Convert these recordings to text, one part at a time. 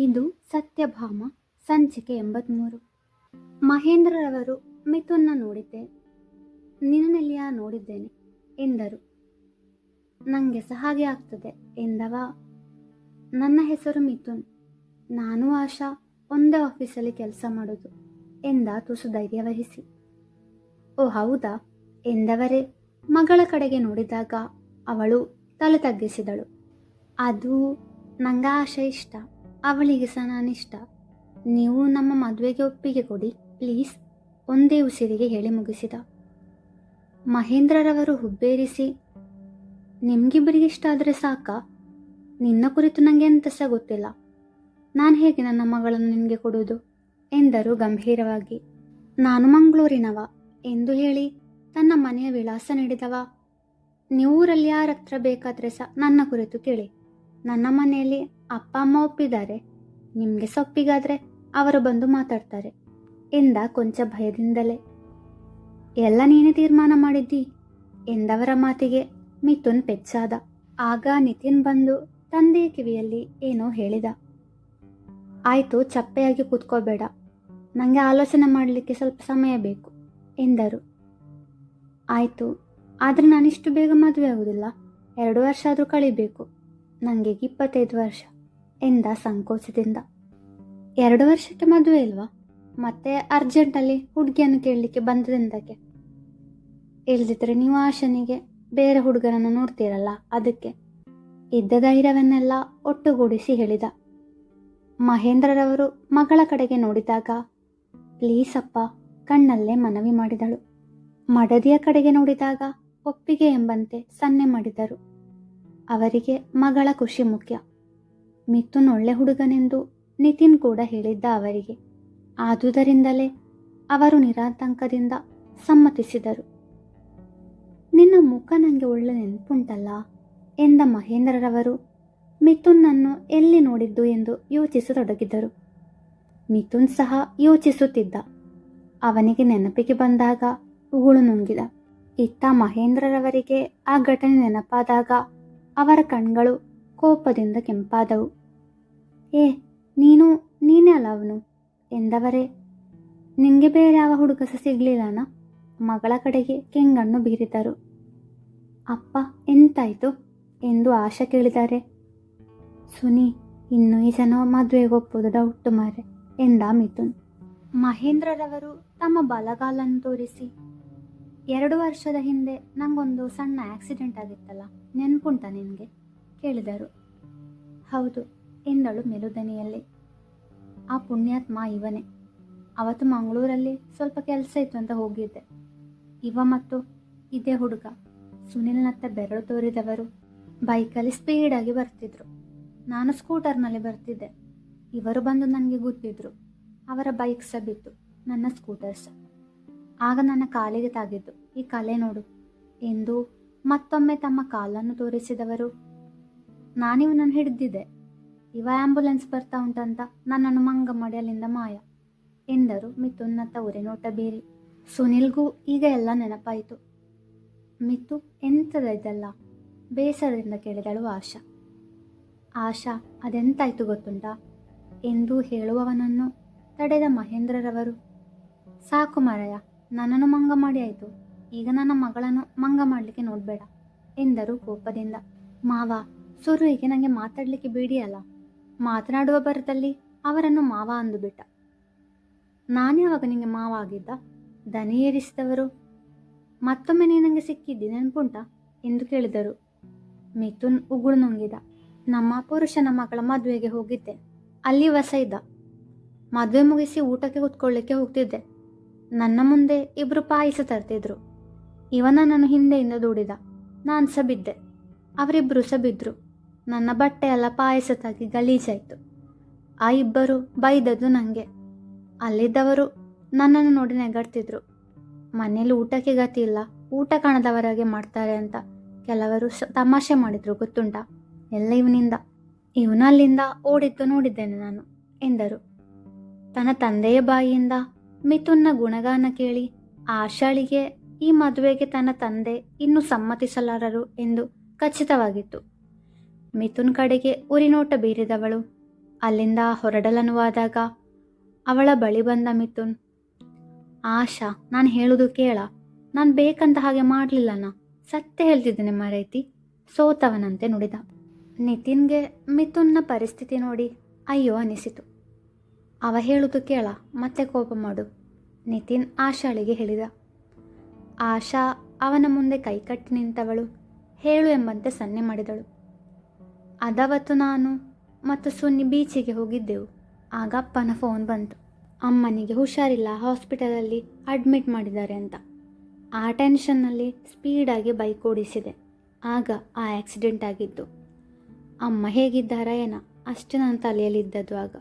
ಇದು ಸತ್ಯಭಾಮ, ಸಂಚಿಕೆ ಎಂಬತ್ಮೂರು. ಮಹೇಂದ್ರರವರು ಮಿಥುನ್ನ ನೋಡಿದ್ದೆ. ನಿನ್ನನೆಲ್ಲಿಯ ನೋಡಿದ್ದೇನೆ ಎಂದರು. ನನಗೆ ಸಹ ಹಾಗೆ ಆಗ್ತದೆ ಎಂದವ? ನನ್ನ ಹೆಸರು ಮಿಥುನ್. ನಾನು ಆಶಾ, ಒಂದೇ ಆಫೀಸಲ್ಲಿ ಕೆಲಸ ಮಾಡೋದು ಎಂದ ತುಸು ಧೈರ್ಯ ವಹಿಸಿ. ಓ ಹೌದಾ? ಎಂದವರೇ? ಮಗಳ ಕಡೆಗೆ ನೋಡಿದಾಗ ಅವಳು ತಲೆ ತಗ್ಗಿಸಿದಳು. ಅದು ನಂಗೆ ಆಶೆ ಇಷ್ಟ. ಅವಳಿಗೆ ಸಹ ನಾನಿಷ್ಟ. ನೀವು ನಮ್ಮ ಮದುವೆಗೆ ಒಪ್ಪಿಗೆ ಕೊಡಿ, ಪ್ಲೀಸ್. ಒಂದೇ ಉಸಿರಿಗೆ ಹೇಳಿ ಮುಗಿಸಿದ. ಮಹೇಂದ್ರರವರು ಹುಬ್ಬೇರಿಸಿ, ನಿಮ್ಗಿಬ್ಬರಿಗೆ ಇಷ್ಟ ಆದರೆ ಸಾಕಾ? ನಿನ್ನ ಕುರಿತು ನನಗೆ ಎಂತ ಸಹ ಗೊತ್ತಿಲ್ಲ. ನಾನು ಹೇಗೆ ನನ್ನ ಮಗಳನ್ನು ನಿನಗೆ ಕೊಡುವುದು? ಎಂದರು ಗಂಭೀರವಾಗಿ. ನಾನು ಮಂಗಳೂರಿನವ ಎಂದು ಹೇಳಿ ತನ್ನ ಮನೆಯ ವಿಳಾಸ ನೀಡಿದವ. ನೀವೂರಲ್ಲಿ ಯಾರ ಹತ್ರ ಬೇಕಾದರೆ ಸಹ ನನ್ನ ಕುರಿತು ಕೇಳಿ. ನನ್ನ ಮನೆಯಲ್ಲಿ ಅಪ್ಪ, ಅಮ್ಮ ಒಪ್ಪಿದ್ದಾರೆ. ನಿಮಗೆ ಸೊಪ್ಪಿಗಾದ್ರೆ ಅವರು ಬಂದು ಮಾತಾಡ್ತಾರೆ. ಎಂದ ಕೊಂಚ ಭಯದಿಂದಲೇ. ಎಲ್ಲ ನೀನೇ ತೀರ್ಮಾನ ಮಾಡಿದ್ದಿ? ಎಂದವರ ಮಾತಿಗೆ ಮಿಥುನ್ ಪೆಚ್ಚಾದ. ಆಗ ನಿತಿನ್ ಬಂದು ತಂದೆಯ ಕಿವಿಯಲ್ಲಿ ಏನೋ ಹೇಳಿದ. ಆಯಿತು, ಚಪ್ಪೆಯಾಗಿ ಕೂತ್ಕೋಬೇಡ ನನಗೆ ಆಲೋಚನೆ ಮಾಡಲಿಕ್ಕೆ ಸ್ವಲ್ಪ ಸಮಯ ಬೇಕು, ಎಂದರು. ಆಯಿತು, ಆದರೆ ನಾನಿಷ್ಟು ಬೇಗ ಮದುವೆ ಆಗುವುದಿಲ್ಲ ಎರಡು ವರ್ಷ ಆದರೂ ಕಳಿಬೇಕು. ನನಗೆ ಇಪ್ಪತ್ತೈದು ವರ್ಷ ಎಂದ ಸಂಕೋಚದಿಂದ. ಎರಡು ವರ್ಷಕ್ಕೆ ಮದುವೆ ಇಲ್ವಾ? ಮತ್ತೆ ಅರ್ಜೆಂಟಲ್ಲಿ ಹುಡುಗಿಯನ್ನು ಕೇಳಲಿಕ್ಕೆ ಬಂದದಿಂದಕ್ಕೆ ಇಲ್ದಿದ್ರೆ ನೀವು ಆಶನಿಗೆ ಬೇರೆ ಹುಡುಗರನ್ನು ನೋಡ್ತೀರಲ್ಲ, ಅದಕ್ಕೆ. ಇದ್ದ ಧೈರ್ಯವನ್ನೆಲ್ಲ ಒಟ್ಟುಗೂಡಿಸಿ ಹೇಳಿದ. ಮಹೇಂದ್ರರವರು ಮಗಳ ಕಡೆಗೆ ನೋಡಿದಾಗ, ಪ್ಲೀಸಪ್ಪ, ಕಣ್ಣಲ್ಲೇ ಮನವಿ ಮಾಡಿದಳು. ಮಡದಿಯ ಕಡೆಗೆ ನೋಡಿದಾಗ, ಒಪ್ಪಿಗೆ ಎಂಬಂತೆ ಸನ್ನೆ ಮಾಡಿದರು. ಅವರಿಗೆ ಮಗಳ ಖುಷಿ ಮುಖ್ಯ. ಮಿಥುನ್ ಒಳ್ಳೆ ಹುಡುಗನೆಂದು ನಿತಿನ್ ಕೂಡ ಹೇಳಿದ್ದ ಅವರಿಗೆ. ಆದುದರಿಂದಲೇ ಅವರು ನಿರಾತಂಕದಿಂದ ಸಮ್ಮತಿಸಿದರು. ನಿನ್ನ ಮುಖ ನನಗೆ ಒಳ್ಳೆ ನೆನಪುಂಟಲ್ಲ ಎಂದ ಮಹೇಂದ್ರರವರು ಮಿಥುನ್ನನ್ನು ಎಲ್ಲಿ ನೋಡಿದ್ದು ಎಂದು ಯೋಚಿಸತೊಡಗಿದರು. ಮಿಥುನ್ ಸಹ ಯೋಚಿಸುತ್ತಿದ್ದ. ಅವನಿಗೆ ನೆನಪಿಗೆ ಬಂದಾಗ ಉಗುಳು ನುಂಗಿದ. ಇತ್ತ ಮಹೇಂದ್ರರವರಿಗೆ ಆ ಘಟನೆ ನೆನಪಾದಾಗ ಅವರ ಕಣ್ಗಳು ಕೋಪದಿಂದ ಕೆಂಪಾದವು. ಏ, ನೀನು, ನೀನೇ ಅಲ್ಲ ಅವನು, ಎಂದವರೇ? ನಿಂಗೆ ಬೇರೆ ಯಾವ ಹುಡುಗಸ ಸಿಗಲಿಲ್ಲನ ಸಿಗ್ಲಿಲ್ಲನ? ಮಗಳ ಕಡೆಗೆ ಕೆಂಗಣ್ಣು ಬೀರಿದರು. ಅಪ್ಪ, ಎಂತಾಯ್ತು? ಎಂದು ಆಶಾ ಕೇಳಿದ್ದಾರೆ ಸುನಿ, ಇನ್ನು ಈ ಜನ ಮದುವೆಗೆ ಒಪ್ಪೋದು ಡೌಟ್ ಮಾರೆ, ಎಂದ ಮಿಥುನ್. ಮಹೇಂದ್ರರವರು ತಮ್ಮ ಬಲಗಾಲನ್ನು ತೋರಿಸಿ ಎರಡು ವರ್ಷದ ಹಿಂದೆ ನಂಗೊಂದು ಸಣ್ಣ ಆಕ್ಸಿಡೆಂಟ್ ಆಗಿತ್ತಲ್ಲ, ನೆನ್ಪುಂಟ ನಿನಗೆ? ಕೇಳಿದರು. ಹೌದು, ಎಂದಳು ಮೆಲುದನಿಯಲ್ಲಿ. ಆ ಪುಣ್ಯಾತ್ಮ ಇವನೇ. ಅವತ್ತು ಮಂಗಳೂರಲ್ಲಿ ಸ್ವಲ್ಪ ಕೆಲಸ ಇತ್ತು ಅಂತ ಹೋಗಿದ್ದೆ. ಇವ ಮತ್ತು ಇದೇ ಹುಡುಗ, ಸುನಿಲ್ನತ್ತ ಬೆರಳು ತೋರಿದವರು, ಬೈಕಲ್ಲಿ ಸ್ಪೀಡಾಗಿ ಬರ್ತಿದ್ರು. ನಾನು ಸ್ಕೂಟರ್ನಲ್ಲಿ ಬರ್ತಿದ್ದೆ. ಇವರು ಬಂದು ನನಗೆ ಗೊತ್ತಿದ್ರು. ಅವರ ಬೈಕ್ ಸಹ ಬಿತ್ತು. ನನ್ನ ಸ್ಕೂಟರ್ ಸಹ. ಆಗ ನನ್ನ ಕಾಲಿಗೆ ತಾಗಿದ್ದು. ಈ ಕಲೆ ನೋಡು. ಎಂದು ಮತ್ತೊಮ್ಮೆ ತಮ್ಮ ಕಾಲನ್ನು ತೋರಿಸಿದವರು. ನಾನಿವನನ್ನು ಹಿಡಿದಿದ್ದೆ. ಇವ ಆಂಬುಲೆನ್ಸ್ ಬರ್ತಾ ಉಂಟಂತ ನನ್ನನ್ನು ಮಂಗ ಮಾಡಿ ಅಲ್ಲಿಂದ ಮಾಯ ಎಂದರು ಮಿಥುನ್ನತ್ತ ಉರಿನೋಟ ಬೀರಿ. ಸುನಿಲ್ಗೂ ಈಗ ಎಲ್ಲ ನೆನಪಾಯಿತು. ಮಿತು ಎಂಥದ ಬೇಸರದಿಂದ ಕೇಳಿದಳು ಆಶಾ. ಆಶಾ, ಅದೆಂತಾಯ್ತು ಗೊತ್ತುಂಟಾ? ಎಂದು ಹೇಳುವವನನ್ನು ತಡೆದ ಮಹೇಂದ್ರರವರು. ಸಾಕು ಮಾರಾಯ ನನ್ನನ್ನು ಮಂಗ ಮಾಡಿ ಆಯಿತು. ಈಗ ನನ್ನ ಮಗಳನ್ನು ಮಂಗ ಮಾಡಲಿಕ್ಕೆ ನೋಡಬೇಡ ಎಂದರು ಕೋಪದಿಂದ. ಮಾವ ಸುರುವಿಗೆ ನನಗೆ ಮಾತಾಡಲಿಕ್ಕೆ ಬಿಡಿಯಲ್ಲ ಮಾತನಾಡುವ ಬರದಲ್ಲಿ ಅವರನ್ನು ಮಾವ ಅಂದುಬಿಟ್ಟ. ನಾನೇ ಅವಾಗ ನಿಮಗೆ ಮಾವ ಆಗಿದ್ದ? ದನಿ ಏರಿಸಿದವರು? ಮತ್ತೊಮ್ಮೆ ನೀ ನನಗೆ ಸಿಕ್ಕಿದ್ದಿ ನೆನಪುಂಟ? ಎಂದು ಕೇಳಿದರು. ಮಿಥುನ್ ಉಗುಳು ನುಂಗಿದ. ನಮ್ಮ ಪುರುಷನ ಮಗಳ ಮದುವೆಗೆ ಹೋಗಿದ್ದೆ. ಅಲ್ಲಿ ವಸ ಇದ್ದ. ಮದುವೆ ಮುಗಿಸಿ ಊಟಕ್ಕೆ ಕುತ್ಕೊಳ್ಳಿಕ್ಕೆ ಹೋಗ್ತಿದ್ದೆ. ನನ್ನ ಮುಂದೆ ಇಬ್ಬರು ಪಾಯಸ ತರ್ತಿದ್ರು. ಇವನ ನಾನು ಹಿಂದೆಯಿಂದ ದೂಡಿದ. ನಾನು ಸಹ ಬಿದ್ದೆ ಅವರಿಬ್ಬರು ಸಹ ಬಿದ್ದರು ನನ್ನ ಬಟ್ಟೆ ಎಲ್ಲ ಪಾಯಸ ತಾಗಿ ಗಲೀಜಾಯಿತು. ಆ ಇಬ್ಬರು ಬೈದದ್ದು ನನಗೆ ಅಲ್ಲಿದ್ದವರು ನನ್ನನ್ನು ನೋಡಿ ನೆಗಡ್ತಿದ್ರು. ಮನೇಲಿ ಊಟಕ್ಕೆ ಗತಿ ಇಲ್ಲ. ಊಟ ಕಾಣದವರಾಗೆ ಮಾಡ್ತಾರೆ ಅಂತ ಕೆಲವರು ತಮಾಷೆ ಮಾಡಿದ್ರು, ಗೊತ್ತುಂಟಾ? ಎಲ್ಲ ಇವನಿಂದ. ಇವನಲ್ಲಿಂದ ಓಡಿದ್ದು ನೋಡಿದ್ದೇನೆ ನಾನು, ಎಂದರು. ತನ್ನ ತಂದೆಯ ಬಾಯಿಯಿಂದ ಮಿಥುನ್ನ ಗುಣಗಾನ ಕೇಳಿ ಆಶಾಳಿಗೆ ಈ ಮದುವೆಗೆ ತನ್ನ ತಂದೆ ಇನ್ನೂ ಸಮ್ಮತಿಸಲಾರರು ಎಂದು ಖಚಿತವಾಗಿತ್ತು. ಮಿಥುನ್ ಕಡೆಗೆ ಉರಿನೋಟ ಬೀರಿದವಳು. ಅಲ್ಲಿಂದ ಹೊರಡಲನುವಾದಾಗ ಅವಳ ಬಳಿ ಬಂದ ಮಿಥುನ್, ಆಶಾ, ನಾನು ಹೇಳುದು ಕೇಳ. ನಾನು ಬೇಕಂತ ಹಾಗೆ ಮಾಡಲಿಲ್ಲನ? ಸತ್ಯ ಹೇಳ್ತಿದ್ದೇನೆ ಮರೈತಿ. ಸೋತವನಂತೆ ನುಡಿದ. ನಿತಿನ್ಗೆ ಮಿಥುನ್ನ ಪರಿಸ್ಥಿತಿ ನೋಡಿ ಅಯ್ಯೋ ಅನಿಸಿತು. ಅವ ಹೇಳುದು ಕೇಳ, ಮತ್ತೆ ಕೋಪ ಮಾಡು. ನಿತಿನ್ ಆಶಾಳಿಗೆ ಹೇಳಿದ. ಆಶಾ ಅವನ ಮುಂದೆ ಕೈಕಟ್ಟಿ ನಿಂತವಳು, ಹೇಳು ಎಂಬಂತೆ ಸನ್ನೆ ಮಾಡಿದಳು. ಅದವತ್ತು ನಾನು ಮತ್ತು ಸುನ್ನಿ ಬೀಚಿಗೆ ಹೋಗಿದ್ದೆವು. ಆಗ ಅಪ್ಪನ ಫೋನ್ ಬಂತು. ಅಮ್ಮನಿಗೆ ಹುಷಾರಿಲ್ಲ, ಹಾಸ್ಪಿಟಲಲ್ಲಿ ಅಡ್ಮಿಟ್ ಮಾಡಿದ್ದಾರೆ ಅಂತ. ಆ ಟೆನ್ಷನ್ನಲ್ಲಿ ಸ್ಪೀಡಾಗಿ ಬೈಕ್ ಓಡಿಸಿದೆ. ಆಗ ಆ ಆಕ್ಸಿಡೆಂಟ್ ಆಗಿದ್ದು. ಅಮ್ಮ ಹೇಗಿದ್ದಾರ ಏನ, ಅಷ್ಟು ನನ್ನ ತಲೆಯಲ್ಲಿದ್ದದ್ದು ಆಗ.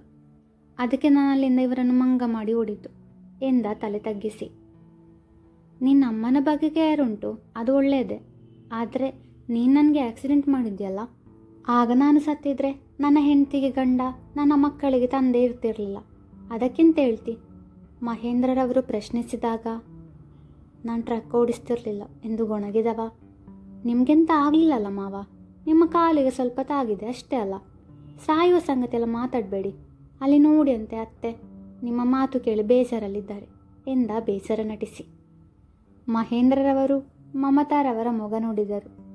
ಅದಕ್ಕೆ ನಾನು ಅಲ್ಲಿಂದ ಇವರನ್ನು ಮಂಗ ಮಾಡಿ ಓಡಿತು ಎಂದ ತಲೆ ತಗ್ಗಿಸಿ. ನಿನ್ನ ಅಮ್ಮನ ಬಗೆಗೆ ಯಾರುಂಟು? ಅದು ಒಳ್ಳೆಯದೇ. ಆದರೆ ನೀನು ನನಗೆ ಆಕ್ಸಿಡೆಂಟ್ ಮಾಡಿದ್ಯಲ್ಲ? ಆಗ ನಾನು ಸತ್ತಿದ್ರೆ ನನ್ನ ಹೆಂಡತಿಗೆ ಗಂಡ, ನನ್ನ ಮಕ್ಕಳಿಗೆ ತಂದೆ ಇರ್ತಿರಲಿಲ್ಲ. ಅದಕ್ಕಿಂತ ಹೇಳ್ತಿ, ಮಹೇಂದ್ರರವರು ಪ್ರಶ್ನಿಸಿದಾಗ, ನಾನು ಟ್ರಕ್ ಓಡಿಸ್ತಿರ್ಲಿಲ್ಲ, ಎಂದು ಗೊಣಗಿದವ. ನಿಮಗೆಂತ ಆಗಲಿಲ್ಲಲ್ಲ ಮಾವ? ನಿಮ್ಮ ಕಾಲಿಗೆ ಸ್ವಲ್ಪ ತಾಗಿದೆ ಅಷ್ಟೇ ಅಲ್ಲ. ಸಾಯುವ ಸಂಗತಿ ಎಲ್ಲ ಮಾತಾಡಬೇಡಿ. ಅಲ್ಲಿ ನೋಡಿ ಅಂತೆ ಅತ್ತೆ. ನಿಮ್ಮ ಮಾತು ಕೇಳಿ ಬೇಸರಲ್ಲಿದ್ದಾರೆ. ಎಂದ ಬೇಸರ ನಟಿಸಿ. ಮಹೇಂದ್ರರವರು ಮಮತಾರವರ ಮೊಗ ನೋಡಿದರು.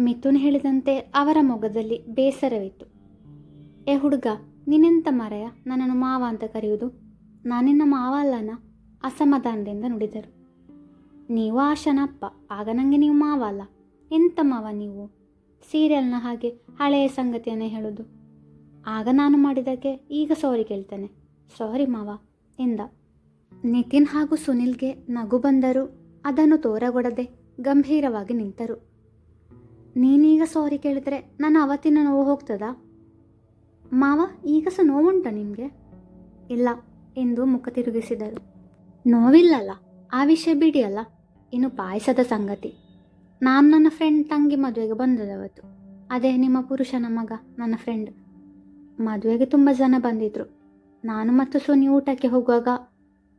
ಮಿಥುನ್ ಹೇಳಿದಂತೆ ಅವರ ಮೊಗದಲ್ಲಿ ಬೇಸರವಿತ್ತು. ಏ ಹುಡುಗ, ನೀನೆಂತ ಮರೆಯ ನನ್ನನ್ನು ಮಾವ ಅಂತ ಕರೆಯುವುದು? ನಾನಿನ್ನ ಮಾವ ಅಲ್ಲನ? ಅಸಮಾಧಾನದಿಂದ ನುಡಿದರು. ನೀವು ಆಶನಪ್ಪ. ಆಗ ನನಗೆ ನೀವು ಮಾವ ಅಲ್ಲ. ಎಂತ ಮಾವ ನೀವು? ಸೀರಿಯಲ್ನ ಹಾಗೆ ಹಳೆಯ ಸಂಗತಿಯನ್ನೇ ಹೇಳೋದು ಆಗ ನಾನು ಮಾಡಿದಕ್ಕೆ ಈಗ ಸಾರಿ ಕೇಳ್ತೇನೆ. ಸಾರಿ ಮಾವ, ಎಂದ. ನಿತಿನ್ ಹಾಗೂ ಸುನಿಲ್ಗೆ ನಗು ಬಂದರು ಅದನ್ನು ತೋರಗೊಡದೆ ಗಂಭೀರವಾಗಿ ನಿಂತರು. ನೀನೀಗ ಸಾರಿ ಕೇಳಿದ್ರೆ ನನ್ನ ಅವತ್ತಿನ ನೋವು ಹೋಗ್ತದಾ? ಮಾವ, ಈಗ ಸಹ ನೋವುಂಟ ನಿಮಗೆ? ಇಲ್ಲ, ಎಂದು ಮುಖ ತಿರುಗಿಸಿದರು. ನೋವಿಲ್ಲಲ್ಲ, ಆ ವಿಷಯ ಬಿಡಿಯಲ್ಲ. ಇನ್ನು ಪಾಯಸದ ಸಂಗತಿ. ನಾನು ನನ್ನ ಫ್ರೆಂಡ್ ತಂಗಿ ಮದುವೆಗೆ ಬಂದದವತ್ತು ಅದೇ ನಿಮ್ಮ ಪುರುಷನ ಮಗ, ನನ್ನ ಫ್ರೆಂಡ್ ಮದುವೆಗೆ ತುಂಬ ಜನ ಬಂದಿದ್ರು. ನಾನು ಮತ್ತು ಸೋನಿ ಊಟಕ್ಕೆ ಹೋಗುವಾಗ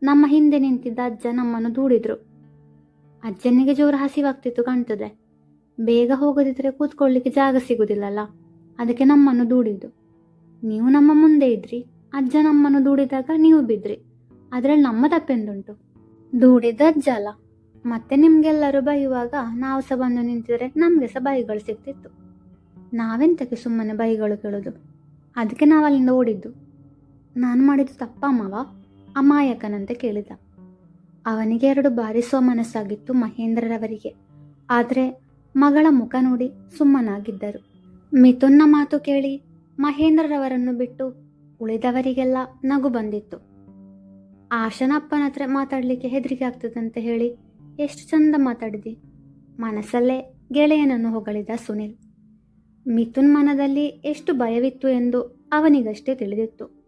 ನಮ್ಮ ಹಿಂದೆ ನಿಂತಿದ್ದ ಅಜ್ಜ ನಮ್ಮನ್ನು ದೂಡಿದ್ರು. ಅಜ್ಜನಿಗೆ ಜೋರು ಹಸಿವಾಗ್ತಿತ್ತು ಕಾಣ್ತದೆ. ಬೇಗ ಹೋಗದಿದ್ರೆ ಕೂತ್ಕೊಳ್ಳಿಕ್ಕೆ ಜಾಗ ಸಿಗುದಿಲ್ಲಲ್ಲ, ಅದಕ್ಕೆ ನಮ್ಮನ್ನು ದೂಡಿದ್ದು. ನೀವು ನಮ್ಮ ಮುಂದೆ ಇದ್ರಿ, ಅಜ್ಜ ನಮ್ಮನ್ನು ದೂಡಿದಾಗ ನೀವು ಬಿದ್ರಿ. ಅದರಲ್ಲಿ ನಮ್ಮ ತಪ್ಪೆಂದುಂಟು? ದೂಡಿದ ಅಜ್ಜ ಅಲ್ಲ. ಮತ್ತೆ ನಿಮ್ಗೆಲ್ಲರೂ ಬೈಯುವಾಗ ನಾವು ಸಹ ಬಂದು ನಿಂತಿದ್ರೆ ನಮಗೆ ಸಹ ಬೈಗಳು ಸಿಗ್ತಿತ್ತು. ನಾವೆಂತಕ್ಕೆ ಸುಮ್ಮನೆ ಬೈಗಳು ಕೇಳೋದು? ಅದಕ್ಕೆ ನಾವು ಅಲ್ಲಿಂದ ಓಡಿದ್ದು. ನಾನು ಮಾಡಿದ್ದು ತಪ್ಪ ಮಾವ? ಅಮಾಯಕನಂತೆ ಕೇಳಿದ. ಅವನಿಗೆ ಎರಡು ಬಾರಿಸುವ ಮನಸ್ಸಾಗಿತ್ತು ಮಹೇಂದ್ರರವರಿಗೆ. ಆದರೆ ಮಗಳ ಮುಖ ನೋಡಿ ಸುಮ್ಮನಾಗಿದ್ದರು. ಮಿಥುನ್ನ ಮಾತು ಕೇಳಿ ಮಹೇಂದ್ರರವರನ್ನು ಬಿಟ್ಟು ಉಳಿದವರಿಗೆಲ್ಲ ನಗು ಬಂದಿತ್ತು. ಆಶನಪ್ಪನ ಹತ್ರ ಮಾತಾಡಲಿಕ್ಕೆ ಹೆದರಿಕೆ ಆಗ್ತದಂತೆ ಹೇಳಿ, ಎಷ್ಟು ಚಂದ ಮಾತಾಡಿದಿ. ಮನಸ್ಸಲ್ಲೇ ಗೆಳೆಯನನ್ನು ಹೊಗಳಿದ ಸುನಿಲ್. ಮಿಥುನ್ ಮನದಲ್ಲಿ ಎಷ್ಟು ಭಯವಿತ್ತು ಎಂದು ಅವನಿಗಷ್ಟೇ ತಿಳಿದಿತ್ತು.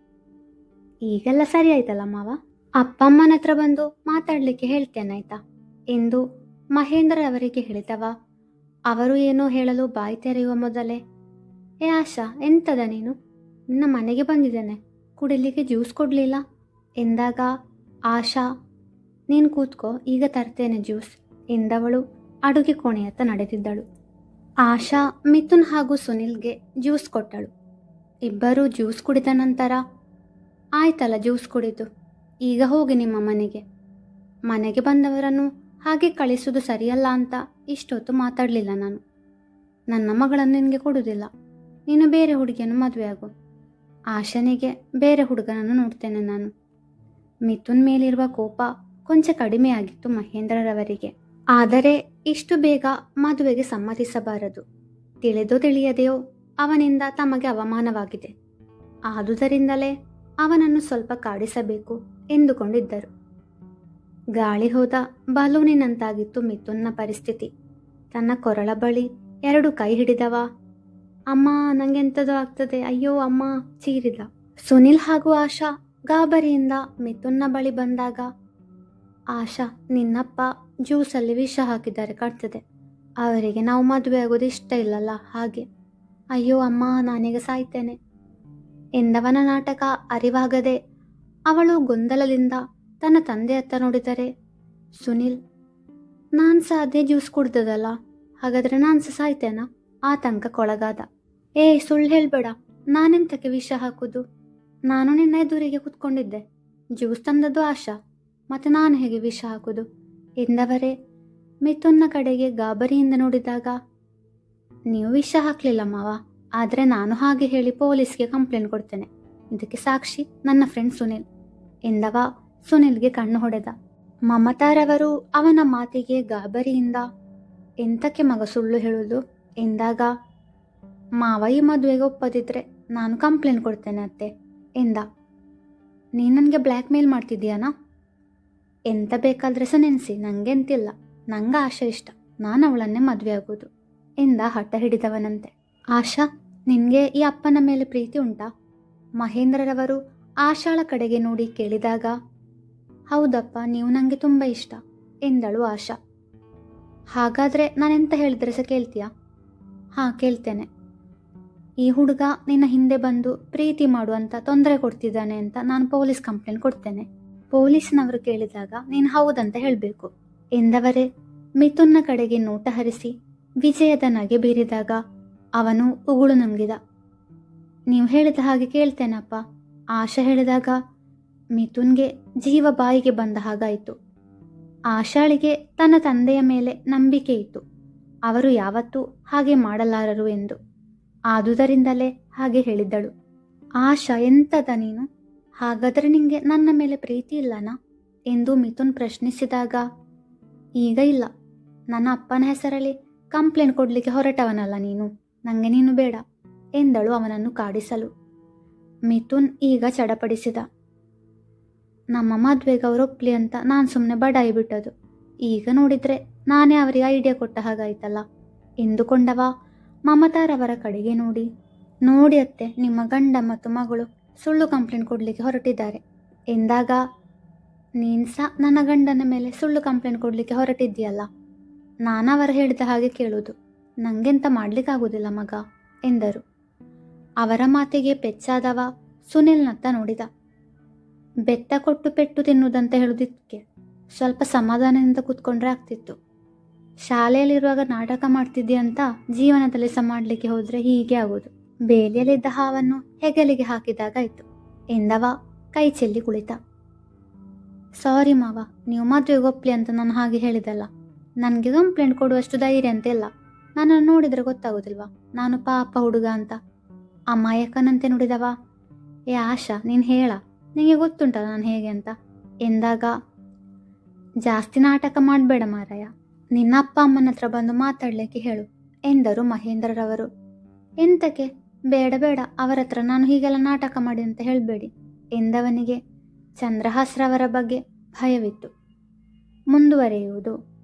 ಈಗೆಲ್ಲ ಸರಿ ಆಯ್ತಲ್ಲ ಮಾವ? ಅಪ್ಪಮ್ಮನ ಹತ್ರ ಬಂದು ಮಾತಾಡಲಿಕ್ಕೆ ಹೇಳ್ತೇನಾಯ್ತಾ ಎಂದು ಮಹೇಂದ್ರ ಅವರಿಗೆ ಹೇಳಿದವ. ಅವರು ಏನೋ ಹೇಳಲು ಬಾಯಿ ತೆರೆಯುವ ಮೊದಲೇ, ಏ ಆಶಾ, ಎಂತದ ನೀನು? ನಿನ್ನ ಮನೆಗೆ ಬಂದಿದ್ದೇನೆ. ಕುಡಿಲಿಕ್ಕೆ ಜ್ಯೂಸ್ ಕೊಡಲಿಲ್ಲ? ಎಂದಾಗ, ಆಶಾ, ನೀನು ಕೂತ್ಕೋ, ಈಗ ತರ್ತೇನೆ ಜ್ಯೂಸ್, ಎಂದವಳು ಅಡುಗೆ ಕೋಣೆಯತ್ತ ನಡೆದಿದ್ದಳು. ಆಶಾ, ಮಿಥುನ್ ಹಾಗೂ ಸುನಿಲ್ಗೆ ಜ್ಯೂಸ್ ಕೊಟ್ಟಳು. ಇಬ್ಬರೂ ಜ್ಯೂಸ್ ಕುಡಿದ ನಂತರ, ಆಯ್ತಲ್ಲ ಜ್ಯೂಸ್ ಕುಡಿದು, ಈಗ ಹೋಗಿ ನಿಮ್ಮ ಮನೆಗೆ. ಮನೆಗೆ ಬಂದವರನ್ನು ಹಾಗೆ ಕಳಿಸುವುದು ಸರಿಯಲ್ಲ ಅಂತ ಇಷ್ಟೊತ್ತು ಮಾತಾಡಲಿಲ್ಲ ನಾನು. ನನ್ನ ಮಗಳನ್ನು ನಿನಗೆ ಕೊಡುವುದಿಲ್ಲ. ನೀನು ಬೇರೆ ಹುಡುಗಿಯನ್ನು ಮದುವೆ ಆಗು. ಆಶನಿಗೆ ಬೇರೆ ಹುಡುಗನನ್ನು ನೋಡ್ತೇನೆ ನಾನು. ಮಿಥುನ್ ಮೇಲಿರುವ ಕೋಪ ಕೊಂಚ ಕಡಿಮೆಯಾಗಿತ್ತು ಮಹೇಂದ್ರರವರಿಗೆ. ಆದರೆ ಇಷ್ಟು ಬೇಗ ಮದುವೆಗೆ ಸಮ್ಮತಿಸಬಾರದು. ತಿಳಿದೋ ತಿಳಿಯದೆಯೋ ಅವನಿಂದ ತಮಗೆ ಅವಮಾನವಾಗಿದೆ. ಆದುದರಿಂದಲೇ ಅವನನ್ನು ಸ್ವಲ್ಪ ಕಾಡಿಸಬೇಕು ಎಂದುಕೊಂಡಿದ್ದರು. ಗಾಳಿ ಹೋದ ಬಲೂನಿನಂತಾಗಿತ್ತು ಮಿಥುನ್ನ ಪರಿಸ್ಥಿತಿ. ತನ್ನ ಕೊರಳ ಬಳಿ ಎರಡು ಕೈ ಹಿಡಿದವ, ಅಮ್ಮ ನಂಗೆಂಥದೋ ಆಗ್ತದೆ? ಅಯ್ಯೋ, ಅಮ್ಮ, ಚೀರಿದ. ಸುನಿಲ್ ಹಾಗೂ ಆಶಾ ಗಾಬರಿಯಿಂದ ಮಿಥುನ್ನ ಬಳಿ ಬಂದಾಗ, ಆಶಾ, ನಿನ್ನಪ್ಪ ಜ್ಯೂಸಲ್ಲಿ ವಿಷ ಹಾಕಿದ್ದಾರೆ ಕಾಣ್ತದೆ. ಅವರಿಗೆ ನಾವು ಮದುವೆ ಆಗೋದು ಇಷ್ಟ ಇಲ್ಲಲ್ಲ, ಹಾಗೆ. ಅಯ್ಯೋ ಅಮ್ಮ, ನಾನೀಗ ಸಾಯ್ತೇನೆ. ಎಂದವನ ನಾಟಕ ಅರಿವಾಗದೆ ಅವಳು ಗೊಂದಲದಿಂದ ತನ್ನ ತಂದೆ ಹತ್ತ ನೋಡಿದರೆ, ಸುನಿಲ್, ನಾನು ಸಹ ಅದೇ ಜ್ಯೂಸ್ ಕುಡ್ದದಲ್ಲ ಹಾಗಾದ್ರೆ ನಾನು ಸಹ ಸಾಯ್ತೇನಾ? ಆತಂಕಕ್ಕೊಳಗಾದ. ಏ, ಸುಳ್ಳು ಹೇಳ್ಬೇಡ, ನಾನೆಂತಕ್ಕೆ ವಿಷ ಹಾಕುದು? ನಾನು ನಿನ್ನ ಎದುರಿಗೆ ಕೂತ್ಕೊಂಡಿದ್ದೆ. ಜ್ಯೂಸ್ ತಂದದ್ದು ಆಶಾ, ಮತ್ತೆ ನಾನು ಹೇಗೆ ವಿಷ ಹಾಕುದು? ಎಂದವರೇ, ಮಿಥುನ್ನ ಕಡೆಗೆ ಗಾಬರಿಯಿಂದ ನೋಡಿದಾಗ, ನೀವು ವಿಷ ಹಾಕಲಿಲ್ಲ ಮಾವ, ಆದರೆ ನಾನು ಹಾಗೆ ಹೇಳಿ ಪೊಲೀಸ್ಗೆ ಕಂಪ್ಲೇಂಟ್ ಕೊಡ್ತೇನೆ. ಇದಕ್ಕೆ ಸಾಕ್ಷಿ ನನ್ನ ಫ್ರೆಂಡ್ ಸುನಿಲ್. ಎಂದವ ಸುನಿಲ್ಗೆ ಕಣ್ಣು ಹೊಡೆದ. ಮಮತಾರವರು ಅವನ ಮಾತಿಗೆ ಗಾಬರಿಯಿಂದ, ಎಂತಕ್ಕೆ ಮಗ ಸುಳ್ಳು ಹೇಳುವುದು ಎಂದಾಗ, ಮಾವ ಈ ಮದುವೆಗೆ ಒಪ್ಪದಿದ್ರೆ ನಾನು ಕಂಪ್ಲೇಂಟ್ ಕೊಡ್ತೇನೆ ಅತ್ತೆ, ಎಂದ. ನೀ ನನಗೆ ಬ್ಲ್ಯಾಕ್ ಮೇಲ್ ಮಾಡ್ತಿದ್ದೀಯನಾ? ಎಂತ ಬೇಕಾದ್ರೆ ಸಹ ನೆನೆಸಿ, ನಂಗೆಂತಿಲ್ಲ. ನಂಗೆ ಆಶಾ ಇಷ್ಟ. ನಾನು ಅವಳನ್ನೇ ಮದುವೆ ಆಗೋದು ಎಂದ ಹಠ ಹಿಡಿದವನಂತೆ. ಆಶಾ, ನಿನಗೆ ಈ ಅಪ್ಪನ ಮೇಲೆ ಪ್ರೀತಿ ಉಂಟಾ? ಮಹೇಂದ್ರರವರು ಆಶಾಳ ಕಡೆಗೆ ನೋಡಿ ಕೇಳಿದಾಗ, ಹೌದಪ್ಪ, ನೀವು ನನಗೆ ತುಂಬ ಇಷ್ಟ ಎಂದಳು ಆಶಾ. ಹಾಗಾದರೆ ನಾನೆಂತ ಹೇಳಿದ್ರೆ ಸಹ ಕೇಳ್ತೀಯಾ? ಹಾಂ, ಕೇಳ್ತೇನೆ. ಈ ಹುಡುಗ ನಿನ್ನ ಹಿಂದೆ ಬಂದು ಪ್ರೀತಿ ಮಾಡುವಂತ ತೊಂದರೆ ಕೊಡ್ತಿದ್ದಾನೆ ಅಂತ ನಾನು ಪೊಲೀಸ್ ಕಂಪ್ಲೇಂಟ್ ಕೊಡ್ತೇನೆ. ಪೊಲೀಸ್ನವರು ಕೇಳಿದಾಗ, ನೀನು ಹೌದಂತ ಹೇಳಬೇಕು. ಎಂದವರೇ, ಮಿಥುನ್ನ ಕಡೆಗೆ ನೋಟ ಹರಿಸಿ ವಿಜಯದ ನಗೆ ಬೀರಿದಾಗ ಅವನು ಉಗುಳು ನುಂಗಿದ. ನೀವು ಹೇಳಿದ ಹಾಗೆ ಕೇಳ್ತೇನಪ್ಪ. ಆಶಾ ಹೇಳಿದಾಗ, ಮಿಥುನ್ಗೆ ಜೀವ ಬಾಯಿಗೆ ಬಂದ ಹಾಗಾಯಿತು. ಆಶಾಳಿಗೆ ತನ್ನ ತಂದೆಯ ಮೇಲೆ ನಂಬಿಕೆ ಇತ್ತು. ಅವರು ಯಾವತ್ತೂ ಹಾಗೆ ಮಾಡಲಾರರು ಎಂದು. ಆದುದರಿಂದಲೇ ಹಾಗೆ ಹೇಳಿದ್ದಳು. ಆಶಾ, ಎಂತದ ನೀನು? ಹಾಗಾದರೆ ನಿಮಗೆ ನನ್ನ ಮೇಲೆ ಪ್ರೀತಿ ಇಲ್ಲನಾ? ಎಂದು ಮಿಥುನ್ ಪ್ರಶ್ನಿಸಿದಾಗ, ಈಗ ಇಲ್ಲ. ನನ್ನ ಅಪ್ಪನ ಹೆಸರಲ್ಲಿ ಕಂಪ್ಲೇಂಟ್ ಕೊಡಲಿಕ್ಕೆ ಹೊರಟವನಲ್ಲ ನೀನು. ನನಗೆ ನೀನು ಬೇಡ, ಎಂದಳು ಅವನನ್ನು ಕಾಡಿಸಲು. ಮಿಥುನ್ ಈಗ ಚಡಪಡಿಸಿದ, ನಮ್ಮ ಮದುವೆಗೆ ಅವರು ಒಪ್ಲಿ ಅಂತ ನಾನು ಸುಮ್ಮನೆ ಬಡಾಯಿ ಬಿಟ್ಟದು. ಈಗ ನೋಡಿದ್ರೆ ನಾನೇ ಅವರಿಗೆ ಐಡಿಯಾ ಕೊಟ್ಟ ಹಾಗಾಯ್ತಲ್ಲ. ಎಂದುಕೊಂಡವ ಮಮತಾರವರ ಕಡೆಗೆ ನೋಡಿ ನೋಡಿ ಅತ್ತೆ, ನಿಮ್ಮ ಗಂಡ ಮತ್ತು ಮಗಳು ಸುಳ್ಳು ಕಂಪ್ಲೇಂಟ್ ಕೊಡಲಿಕ್ಕೆ ಹೊರಟಿದ್ದಾರೆ. ಎಂದಾಗ ನೀನು ಸಹ ನನ್ನ ಗಂಡನ ಮೇಲೆ ಸುಳ್ಳು ಕಂಪ್ಲೇಂಟ್ ಕೊಡಲಿಕ್ಕೆ ಹೊರಟಿದ್ದೀಯಲ್ಲ? ನಾನು ಅವರು ಹೇಳಿದ ಹಾಗೆ ಕೇಳೋದು. ನನಗೆಂತ ಮಾಡಲಿಕ್ಕಾಗೋದಿಲ್ಲ ಮಗ, ಎಂದರು. ಅವರ ಮಾತಿಗೆ ಪೆಚ್ಚಾದವ ಸುನಿಲ್ನತ್ತ ನೋಡಿದ. ಬೆತ್ತ ಕೊಟ್ಟು ಪೆಟ್ಟು ತಿನ್ನುವುದಂತ ಹೇಳುವುದಕ್ಕೆ ಸ್ವಲ್ಪ ಸಮಾಧಾನದಿಂದ ಕೂತ್ಕೊಂಡ್ರೆ ಆಗ್ತಿತ್ತು. ಶಾಲೆಯಲ್ಲಿರುವಾಗ ನಾಟಕ ಮಾಡ್ತಿದ್ದೆ ಅಂತ ಜೀವನದಲ್ಲಿ ಸಹ ಮಾಡಲಿಕ್ಕೆ ಹೋದರೆ ಹೀಗೆ ಆಗೋದು ಬೇಲಿಯಲ್ಲಿದ್ದ ಹಾವನ್ನು ಹೆಗಲಿಗೆ ಹಾಕಿದಾಗಾಯ್ತು. ಎಂದವ, ಕೈ ಚೆಲ್ಲಿ ಕುಳಿತ. ಸಾರಿ ಮಾವ, ನೀವು ಮಾತ್ರ ಒಪ್ಲಿ ಅಂತ ನಾನು ಹಾಗೆ ಹೇಳಿದಲ್ಲ. ನನಗೆ ಕಂಪ್ಲೇಂಟ್ ಕೊಡುವಷ್ಟು ಧೈರ್ಯ ಅಂತ ಇಲ್ಲ. ನನ್ನನ್ನು ನೋಡಿದರೆ ಗೊತ್ತಾಗೋದಿಲ್ವಾ? ನಾನು ಪಾಪ ಹುಡುಗ ಅಂತ. ಅಮಾಯಕನಂತೆ ನುಡಿದವ? ಏ ಆಶಾ, ನೀನು ಹೇಳ. ನಿನಗೆ ಗೊತ್ತುಂಟ ನಾನು ಹೇಗೆ ಅಂತ. ಎಂದಾಗ, ಜಾಸ್ತಿ ನಾಟಕ ಮಾಡಬೇಡ ಮಾರಾಯ. ನಿನ್ನ ಅಪ್ಪ ಅಮ್ಮನ ಹತ್ರ ಬಂದು ಮಾತಾಡಲಿಕ್ಕೆ ಹೇಳು, ಎಂದರು ಮಹೇಂದ್ರರವರು. ಎಂತಕ್ಕೆ ಬೇಡ ಬೇಡ, ಅವರ ಹತ್ರ ನಾನು ಹೀಗೆಲ್ಲ ನಾಟಕ ಮಾಡಿ ಅಂತ ಹೇಳಬೇಡಿ ಎಂದವನಿಗೆ ಚಂದ್ರಹಾಸ್ರವರ ಬಗ್ಗೆ ಭಯವಿತ್ತು. ಮುಂದುವರೆಯುವುದು.